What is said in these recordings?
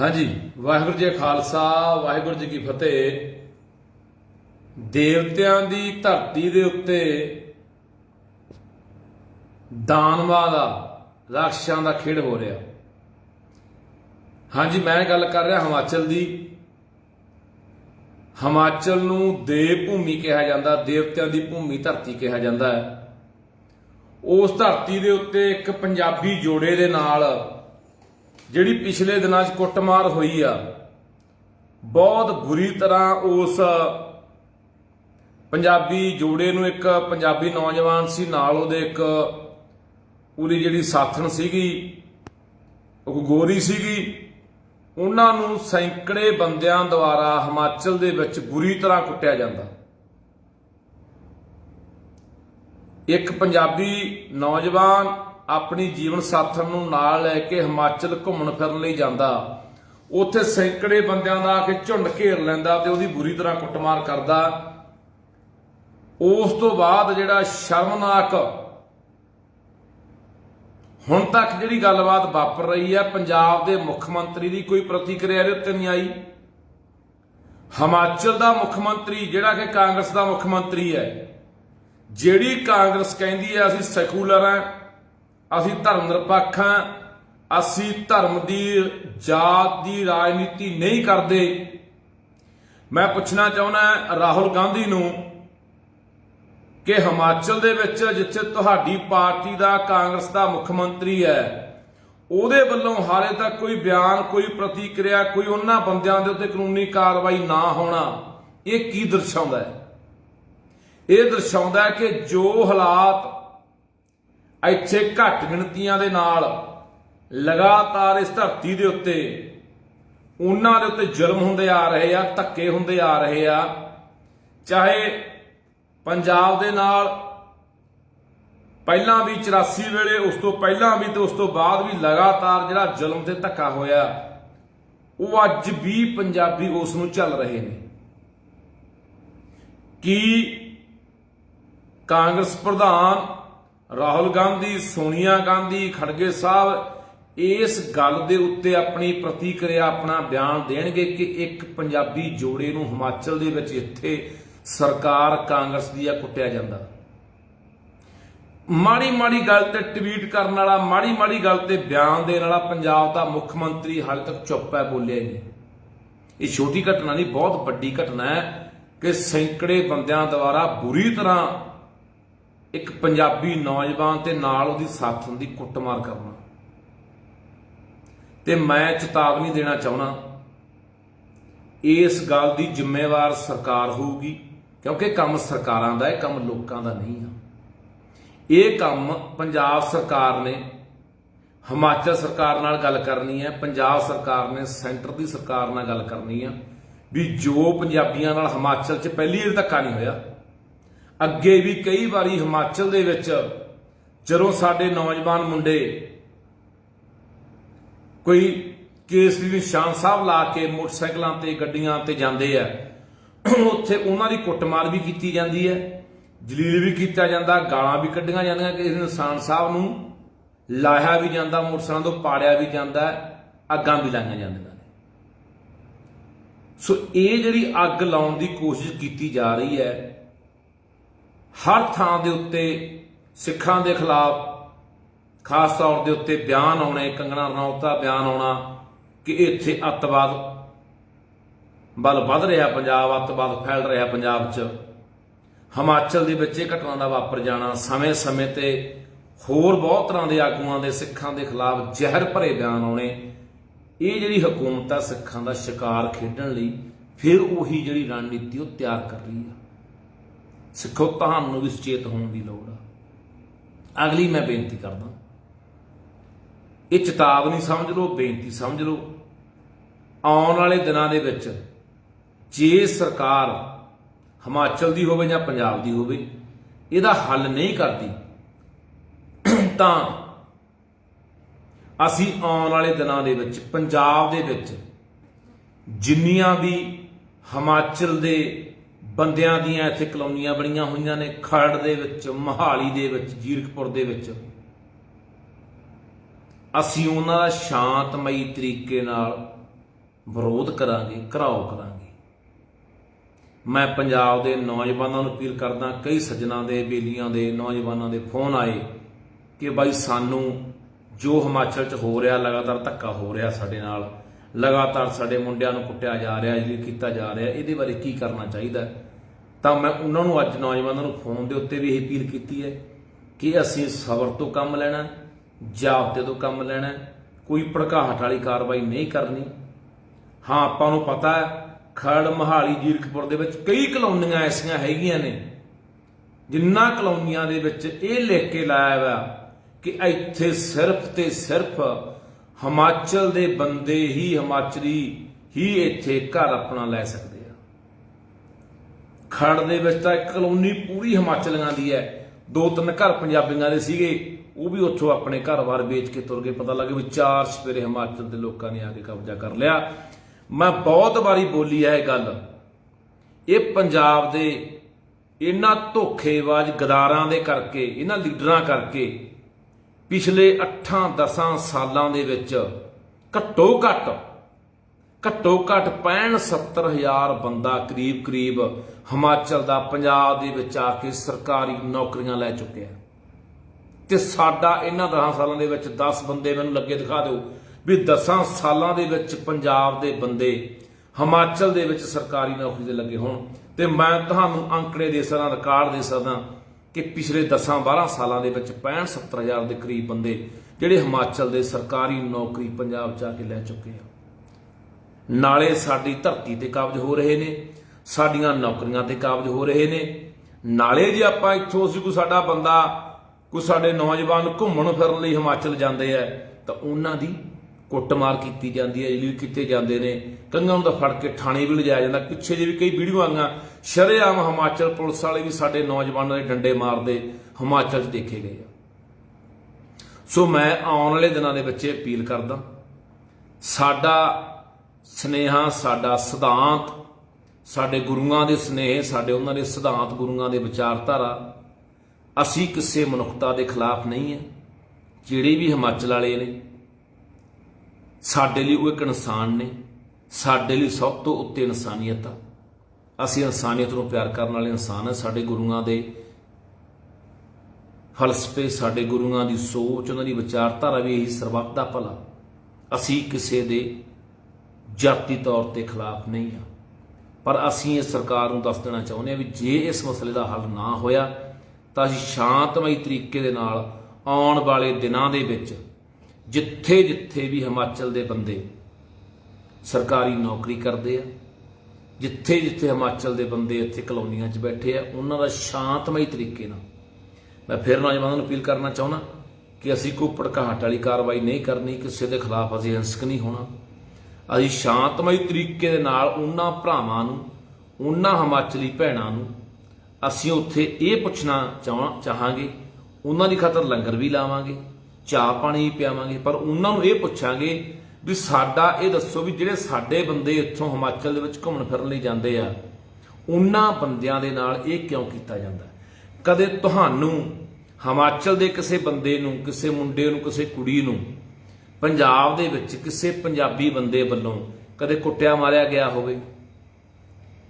ਹਾਂਜੀ, ਵਾਹਿਗੁਰੂ ਜੀ ਖਾਲਸਾ, ਵਾਹਿਗੁਰੂ ਜੀ ਕੀ ਫਤਿਹ। ਦੇਵਤਿਆਂ ਦੀ ਧਰਤੀ ਦੇ ਉੱਤੇ ਦਾਨਵਾ ਦਾ, ਰਾਖਸ਼ਾਂ ਦਾ ਖੇਡ ਹੋ ਰਿਹਾ। ਹਾਂਜੀ, ਮੈਂ ਗੱਲ ਕਰ ਰਿਹਾ ਹਿਮਾਚਲ ਦੀ। ਹਿਮਾਚਲ ਨੂੰ ਦੇਵ ਭੂਮੀ ਕਿਹਾ ਜਾਂਦਾ, ਦੇਵਤਿਆਂ ਦੀ ਭੂਮੀ ਧਰਤੀ ਕਿਹਾ ਜਾਂਦਾ ਹੈ। ਉਸ ਧਰਤੀ ਦੇ ਉੱਤੇ ਇੱਕ ਪੰਜਾਬੀ ਜੋੜੇ ਦੇ ਨਾਲ ਜਿਹੜੀ ਪਿਛਲੇ ਦਿਨਾਂ 'ਚ ਕੁੱਟਮਾਰ ਹੋਈ ਆ, ਬਹੁਤ ਬੁਰੀ ਤਰ੍ਹਾਂ ਉਸ ਪੰਜਾਬੀ ਜੋੜੇ ਨੂੰ ਇੱਕ ਪੰਜਾਬੀ ਨੌਜਵਾਨ ਸੀ, ਨਾਲ ਉਹਦੇ ਇੱਕ ਉਹਦੀ ਜਿਹੜੀ ਸਾਥਣ ਸੀਗੀ, ਉਹ ਗੋਰੀ ਸੀਗੀ, ਉਹਨਾਂ ਨੂੰ ਸੈਂਕੜੇ ਬੰਦਿਆਂ ਦੁਆਰਾ ਹਿਮਾਚਲ ਦੇ ਵਿੱਚ ਬੁਰੀ ਤਰ੍ਹਾਂ ਕੁੱਟਿਆ ਜਾਂਦਾ। ਇੱਕ ਪੰਜਾਬੀ ਨੌਜਵਾਨ ਆਪਣੀ ਜੀਵਨ ਸਾਥਣ ਨੂੰ ਨਾਲ ਲੈ ਕੇ ਹਿਮਾਚਲ ਘੁੰਮਣ ਫਿਰਨ ਲਈ ਜਾਂਦਾ। ਉੱਥੇ ਸੈਂਕੜੇ ਬੰਦਿਆਂ ਦਾ ਆ ਕੇ ਝੁੰਡ ਘੇਰ ਲੈਂਦਾ ਤੇ ਉਹਦੀ ਬੁਰੀ ਤਰ੍ਹਾਂ ਕੁੱਟਮਾਰ ਕਰਦਾ। ਉਸ ਤੋਂ ਬਾਅਦ ਜਿਹੜਾ ਸ਼ਰਮਨਾਕ ਹੁਣ ਤੱਕ ਜਿਹੜੀ ਗੱਲਬਾਤ ਵਾਪਰ ਰਹੀ ਹੈ, ਪੰਜਾਬ ਦੇ ਮੁੱਖ ਮੰਤਰੀ ਦੀ ਕੋਈ ਪ੍ਰਤੀਕਿਰਿਆ ਇਹਦੇ ਉੱਤੇ ਨਹੀਂ ਆਈ। ਹਿਮਾਚਲ ਦਾ ਮੁੱਖ ਮੰਤਰੀ ਜਿਹੜਾ ਕਿ ਕਾਂਗਰਸ ਦਾ ਮੁੱਖ ਮੰਤਰੀ ਹੈ, ਜਿਹੜੀ ਕਾਂਗਰਸ ਕਹਿੰਦੀ ਹੈ ਅਸੀਂ ਸੈਕੂਲਰ ਹਾਂ ਅਸੀਂ ਧਰਮ ਨਿਰਪੱਖ ਹਾਂ, ਅਸੀਂ ਧਰਮ ਦੀ, ਜਾਤ ਦੀ ਰਾਜਨੀਤੀ ਨਹੀਂ ਕਰਦੇ। ਮੈਂ ਪੁੱਛਣਾ ਚਾਹੁੰਦਾ ਰਾਹੁਲ ਗਾਂਧੀ ਨੂੰ ਕਿ ਹਿਮਾਚਲ ਦੇ ਵਿੱਚ ਜਿੱਥੇ ਤੁਹਾਡੀ ਪਾਰਟੀ ਦਾ ਕਾਂਗਰਸ ਦਾ ਮੁੱਖ ਮੰਤਰੀ ਹੈ, ਉਹਦੇ ਵੱਲੋਂ ਹਾਲੇ ਤੱਕ ਕੋਈ ਬਿਆਨ, ਕੋਈ ਪ੍ਰਤੀਕਿਰਿਆ, ਕੋਈ ਉਹਨਾਂ ਬੰਦਿਆਂ ਦੇ ਉੱਤੇ ਕਾਨੂੰਨੀ ਕਾਰਵਾਈ ਨਾ ਹੋਣਾ, ਇਹ ਕੀ ਦਰਸਾਉਂਦਾ ਹੈ? ਇਹ ਦਰਸਾਉਂਦਾ ਹੈ ਕਿ ਜੋ ਹਾਲਾਤ ਇੱਥੇ ਘੱਟ ਗਿਣਤੀਆਂ ਦੇ ਨਾਲ ਲਗਾਤਾਰ ਇਸ ਧਰਤੀ ਦੇ ਉੱਤੇ ਉਹਨਾਂ ਦੇ ਉੱਤੇ ਜ਼ੁਲਮ ਹੁੰਦੇ ਆ ਰਹੇ ਆ, ਧੱਕੇ ਹੁੰਦੇ ਆ ਰਹੇ ਆ। ਚਾਹੇ ਪੰਜਾਬ ਦੇ ਨਾਲ ਪਹਿਲਾਂ ਵੀ 84 ਵੇਲੇ, ਉਸ ਤੋਂ ਪਹਿਲਾਂ ਵੀ ਤੇ ਉਸ ਤੋਂ ਬਾਅਦ ਵੀ ਲਗਾਤਾਰ ਜਿਹੜਾ ਜ਼ੁਲਮ ਤੇ ਧੱਕਾ ਹੋਇਆ, ਉਹ ਅੱਜ ਵੀ ਪੰਜਾਬੀ ਉਸ ਨੂੰ ਚੱਲ ਰਹੇ ਨੇ। ਕੀ ਕਾਂਗਰਸ ਪ੍ਰਧਾਨ ਰਾਹੁਲ ਗਾਂਧੀ, ਸੋਨੀਆ ਗਾਂਧੀ, ਖੜਗੇ ਸਾਹਿਬ, ਇਸ ਗੱਲ ਦੇ ਉੱਤੇ ਆਪਣੀ ਪ੍ਰਤੀਕਿਰਿਆ, ਆਪਣਾ ਬਿਆਨ ਦੇਣਗੇ ਕਿ ਇੱਕ ਪੰਜਾਬੀ ਜੋੜੇ ਨੂੰ ਹਿਮਾਚਲ ਦੇ ਵਿੱਚ ਇੱਥੇ ਸਰਕਾਰ ਕਾਂਗਰਸ ਦੀ ਆ, ਕੁੱਟਿਆ ਜਾਂਦਾ। ਮਾੜੀ ਮਾੜੀ ਗੱਲ ਤੇ ਟਵੀਟ ਕਰਨ ਵਾਲਾ, ਮਾੜੀ ਮਾੜੀ ਗੱਲ ਤੇ ਬਿਆਨ ਦੇਣ ਵਾਲਾ ਪੰਜਾਬ ਦਾ ਮੁੱਖ ਮੰਤਰੀ ਹਾਲੇ ਤੱਕ ਚੁੱਪ ਹੈ, ਬੋਲਿਆ ਹੀ ਨਹੀਂ। ਇਹ ਛੋਟੀ ਘਟਨਾ ਨਹੀਂ, ਬਹੁਤ ਵੱਡੀ ਘਟਨਾ ਹੈ ਕਿ ਸੈਂਕੜੇ ਬੰਦਿਆਂ ਦੁਆਰਾ ਬੁਰੀ ਤਰ੍ਹਾਂ ਇੱਕ ਪੰਜਾਬੀ ਨੌਜਵਾਨ ਤੇ ਨਾਲ ਉਹਦੀ ਸਾਥਣ ਦੀ ਕੁੱਟਮਾਰ ਕਰਨਾ। ਤੇ ਮੈਂ ਚੇਤਾਵਨੀ ਦੇਣਾ ਚਾਹੁੰਦਾ ਇਸ ਗੱਲ ਦੀ ਜ਼ਿੰਮੇਵਾਰ ਸਰਕਾਰ ਹੋਊਗੀ, ਕਿਉਂਕਿ ਕੰਮ ਸਰਕਾਰਾਂ ਦਾ ਹੈ ਕੰਮ ਲੋਕਾਂ ਦਾ ਨਹੀਂ ਆ। ਇਹ ਕੰਮ ਪੰਜਾਬ ਸਰਕਾਰ ਨੇ, ਹਿਮਾਚਲ ਸਰਕਾਰ ਨਾਲ ਗੱਲ ਕਰਨੀ ਹੈ, ਪੰਜਾਬ ਸਰਕਾਰ ਨੇ, ਸੈਂਟਰ ਦੀ ਸਰਕਾਰ ਨਾਲ ਗੱਲ ਕਰਨੀ ਆ, ਵੀ ਜੋ ਪੰਜਾਬੀਆਂ ਨਾਲ ਹਿਮਾਚਲ 'ਚ ਪਹਿਲੀ ਵਾਰ ਧੱਕਾ ਨਹੀਂ ਹੋਇਆ ਅੱਗੇ ਵੀ ਕਈ ਵਾਰੀ ਹਿਮਾਚਲ ਦੇ ਵਿੱਚ ਜਦੋਂ ਸਾਡੇ ਨੌਜਵਾਨ ਮੁੰਡੇ ਕੋਈ ਕੇਸ ਵੀ ਨਿਸ਼ਾਨ ਸਾਹਿਬ ਲਾ ਕੇ ਮੋਟਰਸਾਈਕਲਾਂ ਤੇ, ਗੱਡੀਆਂ ਤੇ ਜਾਂਦੇ ਆ, ਉੱਥੇ ਉਹਨਾਂ ਦੀ ਕੁੱਟਮਾਰ ਵੀ ਕੀਤੀ ਜਾਂਦੀ ਹੈ, ਜਲੀਲ ਵੀ ਕੀਤਾ ਜਾਂਦਾ, ਗਾਲਾਂ ਵੀ ਕੱਢੀਆਂ ਜਾਂਦੀਆਂ ਕਿ ਨਿਸ਼ਾਨ ਸਾਹਿਬ ਨੂੰ ਲਾਇਆ ਵੀ ਜਾਂਦਾ, ਮੋਟਰਸਾਈਕਲਾਂ ਤੋਂ ਪਾੜਿਆ ਵੀ ਜਾਂਦਾ, ਅੱਗਾਂ ਵੀ ਲਾਈਆਂ ਜਾਂਦੀਆਂ ਨੇ। ਸੋ ਇਹ ਜਿਹੜੀ ਅੱਗ ਲਾਉਣ ਦੀ ਕੋਸ਼ਿਸ਼ ਕੀਤੀ ਜਾ ਰਹੀ ਹੈ ਹਰ ਥਾਂ ਦੇ ਉੱਤੇ ਸਿੱਖਾਂ ਦੇ ਖਿਲਾਫ, ਖਾਸ ਤੌਰ ਦੇ ਉੱਤੇ ਬਿਆਨ ਆਉਣੇ, ਕੰਗਣਾ ਰਣੌਤ ਦਾ ਬਿਆਨ ਆਉਣਾ ਕਿ ਇੱਥੇ ਅੱਤਵਾਦ ਬਲ ਵੱਧ ਰਿਹਾ ਪੰਜਾਬ, ਅੱਤਵਾਦ ਫੈਲ ਰਿਹਾ ਪੰਜਾਬ 'ਚ। ਹਿਮਾਚਲ ਦੇ ਵਿੱਚ ਇਹ ਘਟਨਾ ਦਾ ਵਾਪਰ ਜਾਣਾ, ਸਮੇਂ-ਸਮੇਂ ਤੇ ਹੋਰ ਬਹੁਤ ਤਰ੍ਹਾਂ ਦੇ ਆਗੂਆਂ ਦੇ ਸਿੱਖਾਂ ਦੇ ਖਿਲਾਫ ਜ਼ਹਿਰ ਭਰੇ ਬਿਆਨ ਆਉਣੇ, ਇਹ ਜਿਹੜੀ ਹਕੂਮਤ ਆ ਸਿੱਖਾਂ ਦਾ ਸ਼ਿਕਾਰ ਖੇਡਣ ਲਈ, ਫਿਰ ਉਹੀ ਜਿਹੜੀ ਰਣਨੀਤੀ ਉਹ ਤਿਆਰ ਕਰ ਰਹੀ ਆ। ਸਿੱਖੋ ਤੁਹਾਨੂੰ ਵੀ ਸੁਚੇਤ ਹੋਣ ਦੀ ਲੋੜ ਆ। ਅਗਲੀ ਮੈਂ ਬੇਨਤੀ ਕਰਦਾ, ਇਹ ਚੇਤਾਵਨੀ ਸਮਝ ਲਓ, ਬੇਨਤੀ ਸਮਝ ਲਓ। ਆਉਣ ਵਾਲੇ ਦਿਨਾਂ ਦੇ ਵਿੱਚ ਜੇ ਸਰਕਾਰ ਹਿਮਾਚਲ ਦੀ ਹੋਵੇ ਜਾਂ ਪੰਜਾਬ ਦੀ ਹੋਵੇ, ਇਹਦਾ ਹੱਲ ਨਹੀਂ ਕਰਦੀ, ਤਾਂ ਅਸੀਂ ਆਉਣ ਵਾਲੇ ਦਿਨਾਂ ਦੇ ਵਿੱਚ, ਪੰਜਾਬ ਦੇ ਵਿੱਚ ਜਿੰਨੀਆਂ ਵੀ ਹਿਮਾਚਲ ਦੇ ਬੰਦਿਆਂ ਦੀਆਂ ਇੱਥੇ ਕਲੋਨੀਆਂ ਬਣੀਆਂ ਹੋਈਆਂ ਨੇ, ਖਰੜ ਦੇ ਵਿੱਚ, ਮਹਾਲੀ ਦੇ ਵਿੱਚ, ਜੀਰਕਪੁਰ ਦੇ ਵਿੱਚ। ਅਸੀਂ ਉਹਨਾਂ ਦਾ ਸ਼ਾਂਤਮਈ ਤਰੀਕੇ ਨਾਲ ਵਿਰੋਧ ਕਰਾਂਗੇ, ਘਰਾਓ ਕਰਾਂਗੇ। ਮੈਂ ਪੰਜਾਬ ਦੇ ਨੌਜਵਾਨਾਂ ਨੂੰ ਅਪੀਲ ਕਰਦਾ, ਕਈ ਸੱਜਣਾ ਦੇ, ਬੇਲੀਆਂ ਦੇ, ਨੌਜਵਾਨਾਂ ਦੇ ਫੋਨ ਆਏ ਕਿ ਬਾਈ ਸਾਨੂੰ ਜੋ ਹਿਮਾਚਲ 'ਚ ਹੋ ਰਿਹਾ, ਲਗਾਤਾਰ ਧੱਕਾ ਹੋ ਰਿਹਾ ਸਾਡੇ ਨਾਲ ਲਗਾਤਾਰ ਸਾਡੇ ਮੁੰਡਿਆਂ ਨੂੰ ਕੁੱਟਿਆ ਜਾ ਰਿਹਾ ਜੀ ਕੀਤਾ ਜਾ ਰਿਹਾ ਇਹਦੇ ਬਾਰੇ ਕੀ ਕਰਨਾ ਚਾਹੀਦਾ ਤਾਂ ਮੈਂ ਉਹਨਾਂ ਨੂੰ ਅੱਜ ਨੌਜਵਾਨਾਂ ਨੂੰ ਫੋਨ ਦੇ ਉੱਤੇ ਵੀ ਇਹ ਅਪੀਲ ਕੀਤੀ ਹੈ ਕਿ ਅਸੀਂ ਸਬਰ ਤੋਂ ਕੰਮ ਲੈਣਾ ਹੈ, ਜਾਬਤੇ ਤੋਂ ਕੰਮ ਲੈਣਾ ਕੋਈ ਭੜਕਾਹਟ ਵਾਲੀ ਕਾਰਵਾਈ ਨਹੀਂ ਕਰਨੀ। ਹਾਂ ਆਪਾਂ ਨੂੰ ਪਤਾ ਖੜ ਮਹਾਲੀ ਜੀਰਕਪੁਰ ਦੇ ਵਿੱਚ ਕਈ ਕਲੋਨੀਆਂ ਐਸੀਆਂ ਹੈਗੀਆਂ ਨੇ ਜਿੰਨਾ ਕਲੋਨੀਆਂ ਦੇ ਵਿੱਚ ਇਹ ਲਿਖ ਕੇ ਲਾਇਆ ਹੋਇਆ ਕਿ ਇੱਥੇ ਸਿਰਫ ਤੇ ਸਿਰਫ ਹਿਮਾਚਲ ਦੇ ਬੰਦੇ ਹੀ ਹਿਮਾਚਲੀ ਹੀ ਇੱਥੇ ਘਰ ਆਪਣਾ ਲੈ ਸਕਦੇ ਆ। ਖੜ ਦੇ ਵਿੱਚ ਤਾਂ ਇੱਕ ਕਲੋਨੀ ਪੂਰੀ ਹਿਮਾਚਲੀਆਂ ਦੀ ਹੈ। ਦੋ ਤਿੰਨ ਘਰ ਪੰਜਾਬੀਆਂ ਦੇ ਸੀਗੇ, ਉਹ ਵੀ ਉੱਥੋਂ ਆਪਣੇ ਘਰ-ਬਾਰ ਵੇਚ ਕੇ ਤੁਰ ਗਏ। ਪਤਾ ਲੱਗੇ ਵੀ ਚਾਰ ਸਵੇਰੇ ਹਿਮਾਚਲ ਦੇ ਲੋਕਾਂ ਨੇ ਆ ਕੇ ਕਬਜ਼ਾ ਕਰ ਲਿਆ। ਮੈਂ ਬਹੁਤ ਵਾਰੀ ਬੋਲੀ ਹੈ ਇਹ ਗੱਲ। ਇਹ ਪੰਜਾਬ ਦੇ ਇਹਨਾਂ ਧੋਖੇਬਾਜ਼ ਗਦਾਰਾਂ ਦੇ ਕਰਕੇ, ਇਹਨਾਂ ਲੀਡਰਾਂ ਕਰਕੇ ਪਿਛਲੇ 8-10 ਸਾਲਾਂ ਦੇ ਵਿੱਚ ਘੱਟੋ ਘੱਟ ਘੱਟੋ ਘੱਟ 65-70 ਹਜ਼ਾਰ ਬੰਦਾ ਕਰੀਬ ਕਰੀਬ ਹਿਮਾਚਲ ਦਾ, ਪੰਜਾਬ ਦੇ ਵਿੱਚ ਆ ਕੇ ਸਰਕਾਰੀ ਨੌਕਰੀਆਂ ਲੈ ਚੁੱਕਿਆ ਤੇ ਸਾਡਾ ਇਹਨਾਂ 10 ਸਾਲਾਂ ਦੇ ਵਿੱਚ 10 ਬੰਦੇ ਮੈਨੂੰ ਲੱਗੇ ਦਿਖਾ ਦਿਓ ਵੀ 10 ਸਾਲਾਂ ਦੇ ਵਿੱਚ ਪੰਜਾਬ ਦੇ ਬੰਦੇ ਹਿਮਾਚਲ ਦੇ ਵਿੱਚ ਸਰਕਾਰੀ ਨੌਕਰੀ ਤੇ ਲੱਗੇ ਹੋਣ। ਤੇ ਮੈਂ ਤੁਹਾਨੂੰ ਅੰਕੜੇ ਦੇ ਸਕਦਾ ਰਿਕਾਰਡ ਦੇ ਸਕਦਾ ਕਿ ਪਿਛਲੇ 10-12 ਸਾਲਾਂ ਦੇ ਵਿੱਚ 65-70 ਹਜ਼ਾਰ ਦੇ ਕਰੀਬ ਬੰਦੇ ਜਿਹੜੇ ਹਿਮਾਚਲ ਦੇ ਸਰਕਾਰੀ ਨੌਕਰੀ ਪੰਜਾਬ 'ਚ ਆ ਕੇ ਲੈ ਚੁੱਕੇ ਆ। ਨਾਲੇ ਸਾਡੀ ਧਰਤੀ ਤੇ ਕਾਬਜ਼ ਹੋ ਰਹੇ ਨੇ, ਸਾਡੀਆਂ ਨੌਕਰੀਆਂ ਤੇ ਕਾਬਜ਼ ਹੋ ਰਹੇ ਨੇ। ਨਾਲੇ ਜੇ ਆਪਾਂ ਇੱਥੋਂ ਅਸੀਂ ਕੋਈ ਸਾਡਾ ਬੰਦਾ, ਕੋਈ ਸਾਡੇ ਨੌਜਵਾਨ ਘੁੰਮਣ ਫਿਰਨ ਲਈ ਹਿਮਾਚਲ ਜਾਂਦੇ ਆ, ਤਾਂ ਉਹਨਾਂ ਦੀ ਕੁੱਟਮਾਰ ਕੀਤੀ ਜਾਂਦੀ ਹੈ ਜਿਹੜੀ ਕੀਤੇ ਜਾਂਦੇ ਨੇ। ਕੰਗਾਂ ਨੂੰ ਤਾਂ ਫੜ ਕੇ ਥਾਣੇ ਵੀ ਲਿਜਾਇਆ ਜਾਂਦਾ, ਪਿੱਛੇ ਜੇ ਵੀ ਕਈ ਵੀਡੀਓ ਆਈਆਂ ਸ਼ਰੇਆਮ ਹਿਮਾਚਲ ਪੁਲਿਸ ਵਾਲੇ ਵੀ ਸਾਡੇ ਨੌਜਵਾਨਾਂ ਦੇ ਡੰਡੇ ਮਾਰਦੇ ਹਿਮਾਚਲ 'ਚ ਦੇਖੇ ਗਏ ਆ। ਸੋ ਮੈਂ ਆਉਣ ਵਾਲੇ ਦਿਨਾਂ ਦੇ ਵਿੱਚ ਇਹ ਅਪੀਲ ਕਰਦਾ, ਸਾਡਾ ਸਨੇਹਾ, ਸਾਡਾ ਸਿਧਾਂਤ, ਸਾਡੇ ਗੁਰੂਆਂ ਦੇ ਸਨੇਹ, ਸਾਡੇ ਉਹਨਾਂ ਦੇ ਸਿਧਾਂਤ ਗੁਰੂਆਂ ਦੇ ਵਿਚਾਰਧਾਰਾ, ਅਸੀਂ ਕਿਸੇ ਮਨੁੱਖਤਾ ਦੇ ਖਿਲਾਫ ਨਹੀਂ ਹੈ ਜਿਹੜੇ ਵੀ ਹਿਮਾਚਲ ਵਾਲੇ ਨੇ। ਸਾਡੇ ਲਈ ਉਹ ਇੱਕ ਇਨਸਾਨ ਨੇ, ਸਾਡੇ ਲਈ ਸਭ ਤੋਂ ਉੱਤੇ ਇਨਸਾਨੀਅਤ ਆ। ਅਸੀਂ ਇਨਸਾਨੀਅਤ ਨੂੰ ਪਿਆਰ ਕਰਨ ਵਾਲੇ ਇਨਸਾਨ ਹਾਂ ਸਾਡੇ ਗੁਰੂਆਂ ਦੇ। ਫਲਸਫੇ ਸਾਡੇ ਗੁਰੂਆਂ ਦੀ ਸੋਚ, ਉਹਨਾਂ ਦੀ ਵਿਚਾਰਧਾਰਾ ਵੀ ਇਹੀ ਸਰਬੱਤ ਦਾ ਭਲਾ। ਅਸੀਂ ਕਿਸੇ ਦੇ ਜਾਤੀ ਤੌਰ ਤੇ ਖਿਲਾਫ ਨਹੀਂ ਆ ਪਰ ਅਸੀਂ ਇਹ ਸਰਕਾਰ ਨੂੰ ਦੱਸ ਦੇਣਾ ਚਾਹੁੰਦੇ ਆ ਵੀ ਜੇ ਇਸ ਮਸਲੇ ਦਾ ਹੱਲ ਨਾ ਹੋਇਆ, ਤਾਂ ਅਸੀਂ ਸ਼ਾਂਤਮਈ ਤਰੀਕੇ ਦੇ ਨਾਲ ਆਉਣ ਵਾਲੇ ਦਿਨਾਂ ਦੇ ਵਿੱਚ ਜਿੱਥੇ ਜਿੱਥੇ ਵੀ ਹਿਮਾਚਲ ਦੇ ਬੰਦੇ ਸਰਕਾਰੀ ਨੌਕਰੀ ਕਰਦੇ ਆ ਜਿੱਥੇ ਜਿੱਥੇ ਹਿਮਾਚਲ ਦੇ ਬੰਦੇ ਇੱਥੇ ਕਲੋਨੀਆਂ 'ਚ ਬੈਠੇ ਆ, ਉਹਨਾਂ ਦਾ ਸ਼ਾਂਤਮਈ ਤਰੀਕੇ ਨਾਲ। ਮੈਂ ਫਿਰ ਨੌਜਵਾਨਾਂ ਨੂੰ ਅਪੀਲ ਕਰਨਾ ਚਾਹੁੰਦਾ ਕਿ ਅਸੀਂ ਕੋਈ ਭੜਕਾਹਟ ਵਾਲੀ ਕਾਰਵਾਈ ਨਹੀਂ ਕਰਨੀ, ਕਿਸੇ ਦੇ ਖਿਲਾਫ ਅਸੀਂ ਹਿੰਸਕ ਨਹੀਂ ਹੋਣਾ। ਅਸੀਂ ਸ਼ਾਂਤਮਈ ਤਰੀਕੇ ਦੇ ਨਾਲ ਉਹਨਾਂ ਭਰਾਵਾਂ ਨੂੰ, ਉਹਨਾਂ ਹਿਮਾਚਲੀ ਭੈਣਾਂ ਨੂੰ ਅਸੀਂ ਉੱਥੇ ਇਹ ਪੁੱਛਣਾ ਚਾਹਾਂ ਚਾਹਾਂਗੇ, ਉਹਨਾਂ ਦੀ ਖਾਤਰ ਲੰਗਰ ਵੀ ਲਾਵਾਂਗੇ, ਚਾਹ ਪਾਣੀ ਵੀ ਪਿਆਵਾਂਗੇ, ਪਰ ਉਹਨਾਂ ਨੂੰ ਇਹ ਪੁੱਛਾਂਗੇ ਵੀ ਸਾਡਾ ਇਹ ਦੱਸੋ ਵੀ ਜਿਹੜੇ ਸਾਡੇ ਬੰਦੇ ਇੱਥੋਂ ਹਿਮਾਚਲ ਦੇ ਵਿੱਚ ਘੁੰਮਣ ਫਿਰਨ ਲਈ ਜਾਂਦੇ ਆ, ਉਹਨਾਂ ਬੰਦਿਆਂ ਦੇ ਨਾਲ ਇਹ ਕਿਉਂ ਕੀਤਾ ਜਾਂਦਾ? ਕਦੇ ਤੁਹਾਨੂੰ ਹਿਮਾਚਲ ਦੇ ਕਿਸੇ ਬੰਦੇ ਨੂੰ, ਕਿਸੇ ਮੁੰਡੇ ਨੂੰ, ਕਿਸੇ ਕੁੜੀ ਨੂੰ, ਪੰਜਾਬ ਦੇ ਵਿੱਚ ਕਿਸੇ ਪੰਜਾਬੀ ਬੰਦੇ ਵੱਲੋਂ ਕਦੇ ਕੁੱਟਿਆ ਮਾਰਿਆ ਗਿਆ ਹੋਵੇ?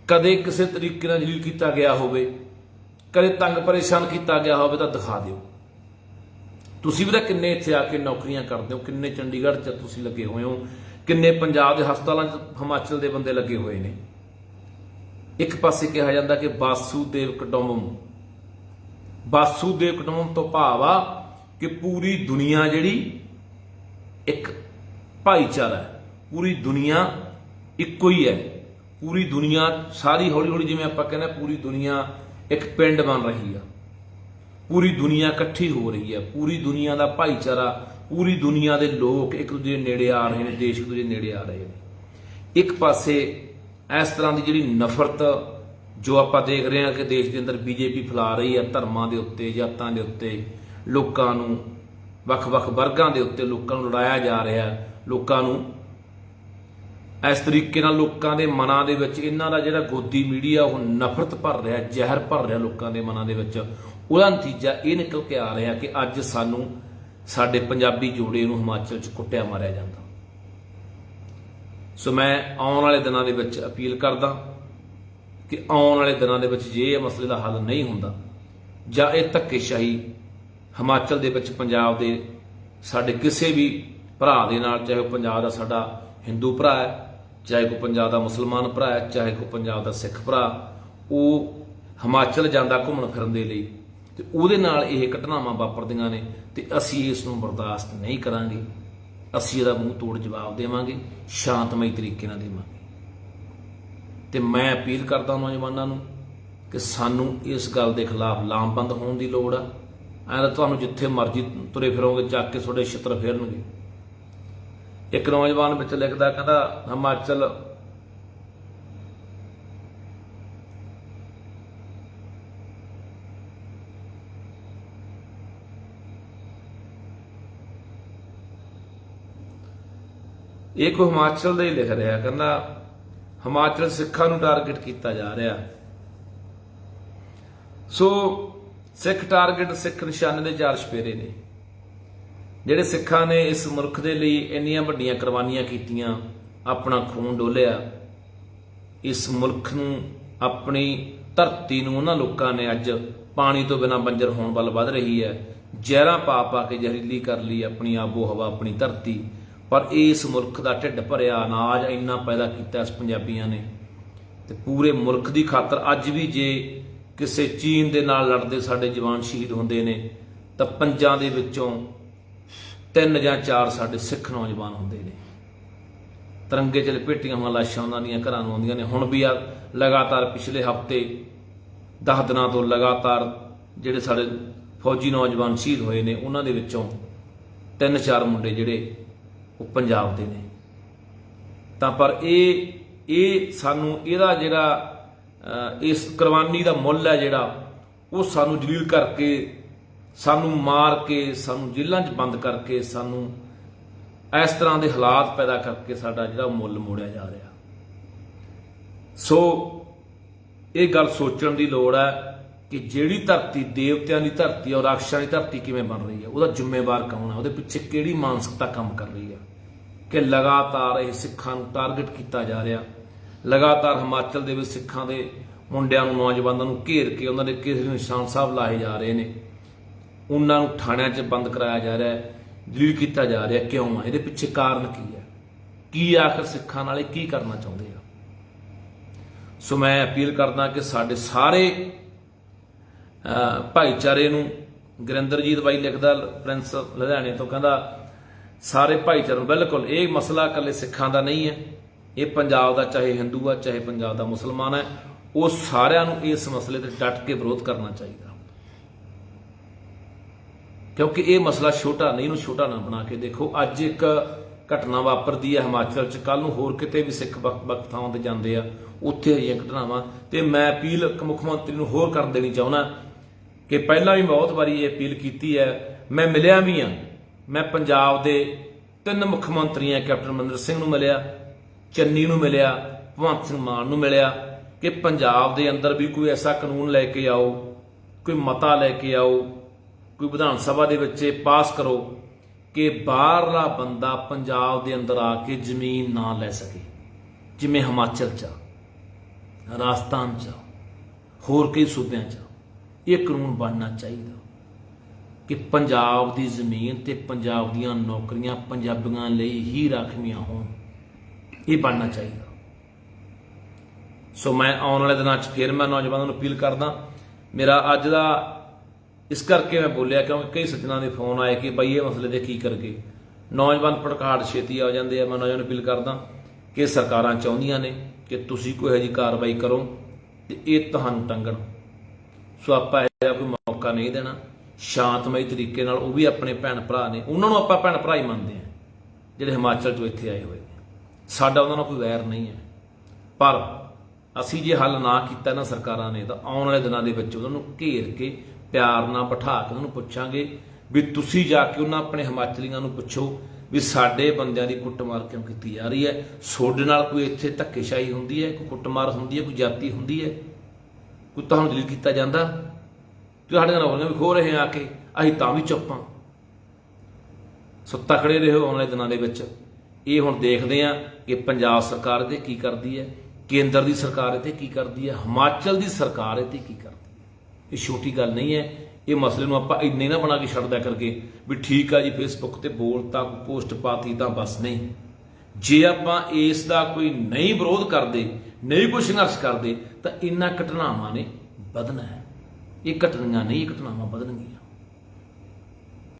ਕਦੇ ਕਿਸੇ ਤਰੀਕੇ ਨਾਲ ਜਲੀਲ ਕੀਤਾ ਗਿਆ ਹੋਵੇ? ਕਦੇ ਤੰਗ ਪਰੇਸ਼ਾਨ ਕੀਤਾ ਗਿਆ ਹੋਵੇ ਤਾਂ ਦਿਖਾ ਦਿਓ। ਤੁਸੀਂ ਵੀ ਤਾਂ ਕਿੰਨੇ ਇੱਥੇ ਆ ਕੇ ਨੌਕਰੀਆਂ ਕਰਦੇ ਹੋ, ਕਿੰਨੇ ਚੰਡੀਗੜ੍ਹ 'ਚ ਤੁਸੀਂ ਲੱਗੇ ਹੋਏ ਹੋ, ਕਿੰਨੇ ਪੰਜਾਬ ਦੇ ਹਸਪਤਾਲਾਂ 'ਚ ਹਿਮਾਚਲ ਦੇ ਬੰਦੇ ਲੱਗੇ ਹੋਏ ਨੇ। ਇੱਕ ਪਾਸੇ ਕਿਹਾ ਜਾਂਦਾ ਕਿ ਵਾਸੂਦੇਵ ਕੁਟੁੰਬਮ ਵਾਸੂਦੇਵ ਕੁਟੁੰਬਮ ਤੋਂ ਭਾਵ ਆ ਕਿ ਪੂਰੀ ਦੁਨੀਆ ਜਿਹੜੀ ਇੱਕ ਭਾਈਚਾਰਾ ਹੈ, ਪੂਰੀ ਦੁਨੀਆ ਇੱਕੋ ਹੀ ਹੈ। ਪੂਰੀ ਦੁਨੀਆ ਸਾਰੀ ਹੌਲੀ ਹੌਲੀ ਜਿਵੇਂ ਆਪਾਂ ਕਹਿੰਦੇ ਪੂਰੀ ਦੁਨੀਆ ਇੱਕ ਪਿੰਡ ਬਣ ਰਹੀ ਆ। ਪੂਰੀ ਦੁਨੀਆ ਇਕੱਠੀ ਹੋ ਰਹੀ ਹੈ, ਪੂਰੀ ਦੁਨੀਆ ਦਾ ਭਾਈਚਾਰਾ, ਪੂਰੀ ਦੁਨੀਆ ਦੇ ਲੋਕ ਇੱਕ ਦੂਜੇ ਨੇੜੇ ਆ ਰਹੇ ਨੇ, ਦੇਸ਼ ਇੱਕ ਦੂਜੇ ਨੇੜੇ ਆ ਰਹੇ ਨੇ। ਇੱਕ ਪਾਸੇ ਇਸ ਤਰ੍ਹਾਂ ਦੀ ਜਿਹੜੀ ਨਫ਼ਰਤ ਜੋ ਆਪਾਂ ਦੇਖ ਰਹੇ ਹਾਂ ਕਿ ਦੇਸ਼ ਦੇ ਅੰਦਰ ਬੀਜੇਪੀ ਫੈਲਾ ਰਹੀ ਹੈ, ਧਰਮਾਂ ਦੇ ਉੱਤੇ, ਜਾਤਾਂ ਦੇ ਉੱਤੇ, ਲੋਕਾਂ ਨੂੰ ਵੱਖ-ਵੱਖ ਵਰਗਾਂ ਦੇ ਉੱਤੇ ਲੋਕਾਂ ਨੂੰ ਲੜਾਇਆ ਜਾ ਰਿਹਾ ਲੋਕਾਂ ਨੂੰ ਇਸ ਤਰੀਕੇ ਨਾਲ ਲੋਕਾਂ ਦੇ ਮਨਾਂ ਦੇ ਵਿੱਚ ਇਹਨਾਂ ਦਾ ਜਿਹੜਾ ਗੋਦੀ ਮੀਡੀਆ, ਉਹ ਨਫ਼ਰਤ ਭਰ ਰਿਹਾ, ਜ਼ਹਿਰ ਭਰ ਰਿਹਾ ਲੋਕਾਂ ਦੇ ਮਨਾਂ ਦੇ ਵਿੱਚ। ਉਹਦਾ ਨਤੀਜਾ ਇਹ ਨਿਕਲ ਕੇ ਆ ਰਿਹਾ ਕਿ ਅੱਜ ਸਾਨੂੰ ਸਾਡੇ ਪੰਜਾਬੀ ਜੋੜੇ ਨੂੰ ਹਿਮਾਚਲ 'ਚ ਕੁੱਟਿਆ ਮਾਰਿਆ ਜਾਂਦਾ। ਸੋ ਮੈਂ ਆਉਣ ਵਾਲੇ ਦਿਨਾਂ ਦੇ ਵਿੱਚ ਅਪੀਲ ਕਰਦਾ ਕਿ ਆਉਣ ਵਾਲੇ ਦਿਨਾਂ ਦੇ ਵਿੱਚ ਜੇ ਇਹ ਮਸਲੇ ਦਾ ਹੱਲ ਨਹੀਂ ਹੁੰਦਾ, ਜਾਂ ਇਹ ਧੱਕੇਸ਼ਾਹੀ ਹਿਮਾਚਲ ਦੇ ਵਿੱਚ ਪੰਜਾਬ ਦੇ ਸਾਡੇ ਕਿਸੇ ਵੀ ਭਰਾ ਦੇ ਨਾਲ, ਚਾਹੇ ਉਹ ਪੰਜਾਬ ਦਾ ਸਾਡਾ ਹਿੰਦੂ ਭਰਾ ਹੈ, ਚਾਹੇ ਕੋਈ ਪੰਜਾਬ ਦਾ ਮੁਸਲਮਾਨ ਭਰਾ ਹੈ, ਚਾਹੇ ਕੋਈ ਪੰਜਾਬ ਦਾ ਸਿੱਖ ਭਰਾ, ਉਹ ਹਿਮਾਚਲ ਜਾਂਦਾ ਘੁੰਮਣ ਫਿਰਨ ਦੇ ਲਈ ਤੇ ਉਹਦੇ ਨਾਲ ਇਹ ਘਟਨਾਵਾਂ ਵਾਪਰਦੀਆਂ ਨੇ ਤੇ ਅਸੀਂ ਇਸ ਨੂੰ ਬਰਦਾਸ਼ਤ ਨਹੀਂ ਕਰਾਂਗੇ। ਅਸੀਂ ਇਹਦਾ ਮੂੰਹ ਤੋੜ ਜਵਾਬ ਦੇਵਾਂਗੇ, ਸ਼ਾਂਤਮਈ ਤਰੀਕੇ ਨਾਲ ਦੇਵਾਂਗੇ। ਤੇ ਮੈਂ ਅਪੀਲ ਕਰਦਾ ਨੌਜਵਾਨਾਂ ਨੂੰ ਕਿ ਸਾਨੂੰ ਇਸ ਗੱਲ ਦੇ ਖਿਲਾਫ ਲਾਮਬੰਦ ਹੋਣ ਦੀ ਲੋੜ ਆ। ਐਂ ਤੁਹਾਨੂੰ ਜਿੱਥੇ ਮਰਜ਼ੀ ਤੁਰੇ ਫਿਰੋਗੇ, ਚੱਕ ਕੇ ਤੁਹਾਡੇ ਛਿੱਤਰ ਫੇਰਨਗੇ। ਇੱਕ ਨੌਜਵਾਨ ਵਿੱਚ ਲਿਖਦਾ, ਕਹਿੰਦਾ, ਹਿਮਾਚਲ ਇਹ ਕੋ ਹਿਮਾਚਲ ਦਾ ਹੀ ਲਿਖ ਰਿਹਾ, ਕਹਿੰਦਾ ਹਿਮਾਚਲ ਸਿੱਖਾਂ ਨੂੰ ਟਾਰਗੇਟ ਕੀਤਾ ਜਾ ਰਿਹਾ। ਸੋ ਸਿੱਖ ਟਾਰਗੇਟ ਸਿੱਖ ਨਿਸ਼ਾਨੇ ਦੇ ਚਾਰ ਛਪੇਰੇ ਨੇ। ਜਿਹੜੇ ਸਿੱਖਾਂ ਨੇ ਇਸ ਮੁਲਕ ਦੇ ਲਈ ਇੰਨੀਆਂ ਵੱਡੀਆਂ ਕੁਰਬਾਨੀਆਂ ਕੀਤੀਆਂ, ਆਪਣਾ ਖੂਨ ਡੋਲਿਆ, ਇਸ ਮੁਲਕ ਨੂੰ ਆਪਣੀ ਧਰਤੀ ਨੂੰ ਉਹਨਾਂ ਲੋਕਾਂ ਨੇ ਅੱਜ ਪਾਣੀ ਤੋਂ ਬਿਨਾਂ ਬੰਜਰ ਹੋਣ ਵੱਲ ਵੱਧ ਰਹੀ ਹੈ। ਜ਼ਹਿਰਾਂ ਪਾ ਪਾ ਕੇ ਜ਼ਹਿਰੀਲੀ ਕਰ ਲਈ ਆਪਣੀ ਆਬੋ ਹਵਾ ਆਪਣੀ ਧਰਤੀ। ਪਰ ਇਸ ਮੁਲਕ ਦਾ ਢਿੱਡ ਭਰਿਆ, ਅਨਾਜ ਇੰਨਾ ਪੈਦਾ ਕੀਤਾ ਇਸ ਪੰਜਾਬੀਆਂ ਨੇ ਤੇ ਪੂਰੇ ਮੁਲਕ ਦੀ ਖਾਤਰ ਅੱਜ ਵੀ ਜੇ ਕਿਸੇ ਚੀਨ ਦੇ ਨਾਲ ਲੜਦੇ ਸਾਡੇ ਜਵਾਨ ਸ਼ਹੀਦ ਹੁੰਦੇ ਨੇ, ਤਾਂ ਪੰਜਾਂ ਦੇ ਵਿੱਚੋਂ ਤਿੰਨ ਜਾਂ ਚਾਰ ਸਾਡੇ ਸਿੱਖ ਨੌਜਵਾਨ ਹੁੰਦੇ ਨੇ। ਤਿਰੰਗੇ ਚ ਲਪੇਟੀਆਂ ਹੋਈਆਂ ਲਾਸ਼ਾਂ ਉਹਨਾਂ ਦੀਆਂ ਘਰਾਂ ਨੂੰ ਆਉਂਦੀਆਂ ਨੇ। ਹੁਣ ਵੀ ਆ ਲਗਾਤਾਰ ਪਿਛਲੇ ਹਫ਼ਤੇ 10 ਦਿਨਾਂ ਤੋਂ ਲਗਾਤਾਰ ਜਿਹੜੇ ਸਾਡੇ ਫੌਜੀ ਨੌਜਵਾਨ ਸ਼ਹੀਦ ਹੋਏ ਨੇ, ਉਹਨਾਂ ਦੇ ਵਿੱਚੋਂ ਤਿੰਨ ਚਾਰ ਮੁੰਡੇ ਜਿਹੜੇ ਉਹ ਪੰਜਾਬ ਦੇ ਨੇ। ਤਾਂ ਪਰ ਇਹ ਇਹ ਸਾਨੂੰ ਇਹਦਾ ਜਿਹੜਾ ਇਸ ਕੁਰਬਾਨੀ ਦਾ ਮੁੱਲ ਹੈ ਜਿਹੜਾ, ਉਹ ਸਾਨੂੰ ਜਲੀਲ ਕਰਕੇ, ਸਾਨੂੰ ਮਾਰ ਕੇ, ਸਾਨੂੰ ਜੇਲ੍ਹਾਂ 'ਚ ਬੰਦ ਕਰਕੇ, ਸਾਨੂੰ ਇਸ ਤਰ੍ਹਾਂ ਦੇ ਹਾਲਾਤ ਪੈਦਾ ਕਰਕੇ ਸਾਡਾ ਜਿਹੜਾ ਮੁੱਲ ਮੋੜਿਆ ਜਾ ਰਿਹਾ। ਸੋ, ਇਹ ਗੱਲ ਸੋਚਣ ਦੀ ਲੋੜ ਹੈ। ਕਿ ਜਿਹੜੀ ਧਰਤੀ ਦੇਵਤਿਆਂ ਦੀ ਧਰਤੀ ਔਰ ਰਾਖਸ਼ਾਂ ਦੀ ਧਰਤੀ ਕਿਵੇਂ ਬਣ ਰਹੀ ਹੈ ਉਹਦਾ ਜ਼ਿੰਮੇਵਾਰ ਕੌਣ ਹੈ ਉਹਦੇ ਪਿੱਛੇ ਕਿਹੜੀ ਮਾਨਸਿਕਤਾ ਕੰਮ ਕਰ ਰਹੀ ਹੈ ਕਿ ਲਗਾਤਾਰ ਇਹ ਸਿੱਖਾਂ ਨੂੰ ਟਾਰਗੇਟ ਕੀਤਾ ਜਾ ਰਿਹਾ? ਲਗਾਤਾਰ ਹਿਮਾਚਲ ਦੇ ਵਿੱਚ ਸਿੱਖਾਂ ਦੇ ਮੁੰਡਿਆਂ ਨੂੰ, ਨੌਜਵਾਨਾਂ ਨੂੰ ਘੇਰ ਕੇ ਉਹਨਾਂ ਦੇ ਕਿਸੇ ਨਿਸ਼ਾਨ ਸਾਹਿਬ ਲਾਏ ਜਾ ਰਹੇ ਨੇ। ਉਹਨਾਂ ਨੂੰ ਥਾਣਿਆਂ 'ਚ ਬੰਦ ਕਰਾਇਆ ਜਾ ਰਿਹਾ ਹੈ ਜਲੀਲ ਕੀਤਾ ਜਾ ਰਿਹਾ ਕਿਉਂ ਆ? ਇਹਦੇ ਪਿੱਛੇ ਕਾਰਨ ਕੀ ਹੈ ਕੀ ਆਖਰ ਸਿੱਖਾਂ ਨਾਲ ਕੀ ਕਰਨਾ ਚਾਹੁੰਦੇ ਆ? ਸੋ ਮੈਂ ਅਪੀਲ ਕਰਦਾ ਕਿ ਸਾਡੇ ਸਾਰੇ ਭਾਈਚਾਰੇ ਨੂੰ ਗੁਰਿੰਦਰਜੀਤ ਬਾਈ ਲਿਖਦਾ, ਪ੍ਰਿੰਸ ਲੁਧਿਆਣੇ ਤੋਂ ਕਹਿੰਦਾ, ਸਾਰੇ ਭਾਈਚਾਰੇ ਨੂੰ ਬਿਲਕੁਲ, ਇਹ ਮਸਲਾ ਇਕੱਲੇ ਸਿੱਖਾਂ ਦਾ ਨਹੀਂ ਹੈ, ਇਹ ਪੰਜਾਬ ਦਾ, ਚਾਹੇ ਹਿੰਦੂ ਆ, ਚਾਹੇ ਪੰਜਾਬ ਦਾ ਮੁਸਲਮਾਨ ਹੈ, ਉਹ ਸਾਰਿਆਂ ਨੂੰ ਇਸ ਮਸਲੇ ਤੇ ਡਟ ਕੇ ਵਿਰੋਧ ਕਰਨਾ ਚਾਹੀਦਾ। ਕਿਉਂਕਿ ਇਹ ਮਸਲਾ ਛੋਟਾ ਨਹੀਂ, ਇਹਨੂੰ ਛੋਟਾ ਨਾ ਬਣਾ ਕੇ ਦੇਖੋ। ਅੱਜ ਇੱਕ ਘਟਨਾ ਵਾਪਰਦੀ ਹੈ ਹਿਮਾਚਲ 'ਚ ਕੱਲ ਨੂੰ ਹੋਰ ਕਿਤੇ ਵੀ ਸਿੱਖ ਵਕਤ ਥਾਵਾਂ ਤੇ ਜਾਂਦੇ ਆ, ਉੱਥੇ ਹੋਈਆਂ ਘਟਨਾਵਾਂ। ਤੇ ਮੈਂ ਅਪੀਲ ਮੁੱਖ ਮੰਤਰੀ ਨੂੰ ਹੋਰ ਕਰ ਦੇਣੀ ਚਾਹੁੰਦਾ ਕਿ ਪਹਿਲਾਂ ਵੀ ਬਹੁਤ ਵਾਰੀ ਇਹ ਅਪੀਲ ਕੀਤੀ ਹੈ ਮੈਂ ਮਿਲਿਆ ਵੀ ਆ ਮੈਂ ਪੰਜਾਬ ਦੇ ਤਿੰਨ ਮੁੱਖ ਮੰਤਰੀਆਂ ਕੈਪਟਨ ਅਮਰਿੰਦਰ ਸਿੰਘ ਨੂੰ ਮਿਲਿਆ ਚੰਨੀ ਨੂੰ ਮਿਲਿਆ ਭਗਵੰਤ ਸਿੰਘ ਮਾਨ ਨੂੰ ਮਿਲਿਆ ਕਿ ਪੰਜਾਬ ਦੇ ਅੰਦਰ ਵੀ ਕੋਈ ਐਸਾ ਕਾਨੂੰਨ ਲੈ ਕੇ ਆਓ ਕੋਈ ਮਤਾ ਲੈ ਕੇ ਆਓ ਕੋਈ ਵਿਧਾਨ ਸਭਾ ਦੇ ਵਿੱਚ ਇਹ ਪਾਸ ਕਰੋ ਕਿ ਬਾਹਰਲਾ ਬੰਦਾ ਪੰਜਾਬ ਦੇ ਅੰਦਰ ਆ ਕੇ ਜ਼ਮੀਨ ਨਾ ਲੈ ਸਕੇ ਜਿਵੇਂ ਹਿਮਾਚਲ ਚ ਆ, ਰਾਜਸਥਾਨ ਚ ਆ, ਹੋਰ ਕਈ ਸੂਬਿਆਂ ਚ ਆ। ਇਹ ਕਾਨੂੰਨ ਬਣਨਾ ਚਾਹੀਦਾ ਕਿ ਪੰਜਾਬ ਦੀ ਜ਼ਮੀਨ ਤੇ ਪੰਜਾਬ ਦੀਆਂ ਨੌਕਰੀਆਂ ਪੰਜਾਬੀਆਂ ਲਈ ਹੀ ਰਾਖਵੀਆਂ ਹੋਣ। ਇਹ ਬਣਨਾ ਚਾਹੀਦਾ। ਸੋ ਮੈਂ ਆਉਣ ਵਾਲੇ ਦਿਨਾਂ 'ਚ ਫਿਰ ਮੈਂ ਨੌਜਵਾਨਾਂ ਨੂੰ ਅਪੀਲ ਕਰਦਾ, ਮੇਰਾ ਅੱਜ ਦਾ ਇਸ ਕਰਕੇ ਮੈਂ ਬੋਲਿਆ ਕਿਉਂਕਿ ਕਈ ਸੱਜਣਾ ਦੇ ਫੋਨ ਆਏ ਕਿ ਬਈ ਇਹ ਮਸਲੇ ਦੇ ਕੀ ਕਰਗੇ। ਨੌਜਵਾਨ ਭੜਕਾਟ ਛੇਤੀ ਆ ਜਾਂਦੇ ਆ, ਮੈਂ ਨੌਜਵਾਨ ਨੂੰ ਅਪੀਲ ਕਰਦਾ ਕਿ ਸਰਕਾਰਾਂ ਚਾਹੁੰਦੀਆਂ ਨੇ ਕਿ ਤੁਸੀਂ ਕੋਈ ਇਹੋ ਜਿਹੀ ਕਾਰਵਾਈ ਕਰੋ ਤੇ ਇਹ ਤੁਹਾਨੂੰ ਟੰਗਣ। ਸੋ ਆਪਾਂ ਇਹਦਾ ਕੋਈ ਮੌਕਾ ਨਹੀਂ ਦੇਣਾ। ਸ਼ਾਂਤਮਈ ਤਰੀਕੇ ਨਾਲ ਉਹ ਵੀ ਆਪਣੇ ਭੈਣ ਭਰਾ ਨੇ, ਉਹਨਾਂ ਨੂੰ ਆਪਾਂ ਭੈਣ ਭਰਾ ਹੀ ਮੰਨਦੇ ਆ ਜਿਹੜੇ ਹਿਮਾਚਲ ਤੋਂ ਇੱਥੇ ਆਏ ਹੋਏ ਨੇ। ਸਾਡਾ ਉਹਨਾਂ ਨਾਲ ਕੋਈ ਵੈਰ ਨਹੀਂ ਹੈ। ਪਰ ਅਸੀਂ ਜੇ ਹੱਲ ਨਾ ਕੀਤਾ ਨਾ ਸਰਕਾਰਾਂ ਨੇ, ਤਾਂ ਆਉਣ ਵਾਲੇ ਦਿਨਾਂ ਦੇ ਵਿੱਚ ਉਹਨਾਂ ਨੂੰ ਘੇਰ ਕੇ ਪਿਆਰ ਨਾਲ ਬਿਠਾ ਕੇ ਉਹਨਾਂ ਨੂੰ ਪੁੱਛਾਂਗੇ ਵੀ ਤੁਸੀਂ ਜਾ ਕੇ ਉਹਨਾਂ ਆਪਣੇ ਹਿਮਾਚਲੀਆਂ ਨੂੰ ਪੁੱਛੋ ਵੀ ਸਾਡੇ ਬੰਦਿਆਂ ਦੀ ਕੁੱਟਮਾਰ ਕਿਉਂ ਕੀਤੀ ਜਾ ਰਹੀ ਹੈ? ਤੁਹਾਡੇ ਨਾਲ ਕੋਈ ਇੱਥੇ ਧੱਕੇਸ਼ਾਹੀ ਹੁੰਦੀ ਹੈ, ਕੋਈ ਕੁੱਟਮਾਰ ਹੁੰਦੀ ਹੈ, ਕੋਈ ਜਾਤੀ ਹੁੰਦੀ ਹੈ? ਕੋਈ ਤੁਹਾਨੂੰ ਦਲੀਲ ਕੀਤਾ ਜਾਂਦਾ? ਤੁਹਾਡੇ ਨਾਲ ਹੋਣੇ ਵੀ ਖੋ ਰਹੇ ਆ ਕੇ, ਅਸੀਂ ਤਾਂ ਵੀ ਚੁੱਪਾਂ ਸੋ ਤਕੜੇ ਰਹੋ ਆਉਣ ਵਾਲੇ ਦਿਨਾਂ ਦੇ ਵਿੱਚ। ਇਹ ਹੁਣ ਦੇਖਦੇ ਆ ਕਿ ਪੰਜਾਬ ਸਰਕਾਰ ਇਹਤੇ ਕੀ ਕਰਦੀ ਹੈ, ਕੇਂਦਰ ਦੀ ਸਰਕਾਰ ਇਹਤੇ ਕੀ ਕਰਦੀ ਹੈ, ਹਿਮਾਚਲ ਦੀ ਸਰਕਾਰ ਇਹਤੇ ਕੀ ਕਰਦੀ ਹੈ। ਇਹ ਛੋਟੀ ਗੱਲ ਨਹੀਂ ਹੈ, ਇਹ ਮਸਲੇ ਨੂੰ ਆਪਾਂ ਇੰਨੇ ਨਾ ਬਣਾ ਕੇ ਛੱਡ ਦਿਆ ਕਰਕੇ ਵੀ ਠੀਕ ਆ ਜੀ ਫੇਸਬੁੱਕ ਤੇ ਬੋਲਤਾ ਪੋਸਟ ਪਾਤੀ ਤਾਂ ਬਸ ਨਹੀਂ। ਜੇ ਆਪਾਂ ਇਸ ਦਾ ਕੋਈ ਨਹੀਂ ਵਿਰੋਧ ਕਰਦੇ, ਨਹੀਂ ਕੋਈ ਸੰਘਰਸ਼ ਕਰਦੇ ਤਾਂ ਇਨ੍ਹਾਂ ਘਟਨਾਵਾਂ ਨੇ ਵਧਣਾ ਹੈ। ਇਹ ਘਟਨਾਵਾਂ ਨਹੀਂ ਇਹ ਘਟਨਾਵਾਂ ਵਧਣਗੀਆਂ।